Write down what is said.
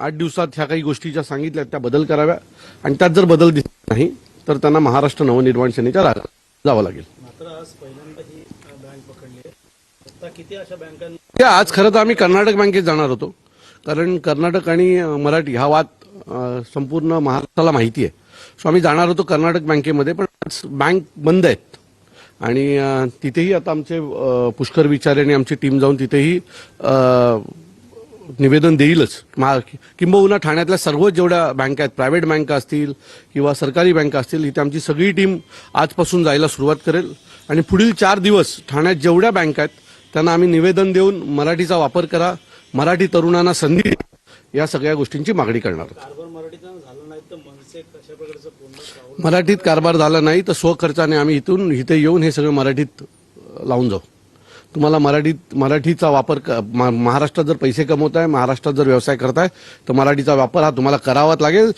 आठ दिवसात ह्या काही गोष्टी ज्या सांगितल्या त्या बदल कराव्या. आणि त्यात जर बदल दिसत नाही तर त्यांना महाराष्ट्र नवनिर्माण सेनेच्या रागात जावं लागेल. आज ते खरं तर आम्ही कर्नाटक बँकेत जाणार होतो. कारण कर्नाटक आणि मराठी हा वाद संपूर्ण महाराष्ट्राला माहिती आहे. सो आम्ही जाणार होतो कर्नाटक बँकेमध्ये पण आज बँक बंद आहेत. आणि तिथेही आता आमचे पुष्कर विचारे आणि आमची टीम जाऊन तिथेही निवेदन देईलच. किंबहुना ठाण्यातल्या सर्व जेवढ्या बँका आहेत प्रायव्हेट बँका असतील किंवा सरकारी बँका असतील इथे आमची सगळी टीम आजपासून जायला सुरुवात करेल. आणि पुढील चार दिवस ठाण्यात जेवढ्या बँका आहेत त्यांना आम्ही निवेदन देऊन मराठीचा वापर करा मराठी तरुणांना संधी या सगळ्या गोष्टींची मागणी करणार मराठीत कारभार झाला नाही तर स्वखर्चाने आम्ही इथून इथे येऊन हे सगळं मराठीत लावून जाऊ. तुम्हाला मराठीत मराठीचा वापर क- मा- महाराष्ट्रात जर पैसे कमवताय महाराष्ट्रात जर व्यवसाय करताय तर मराठीचा वापर हा तुम्हाला करावाच लागेल.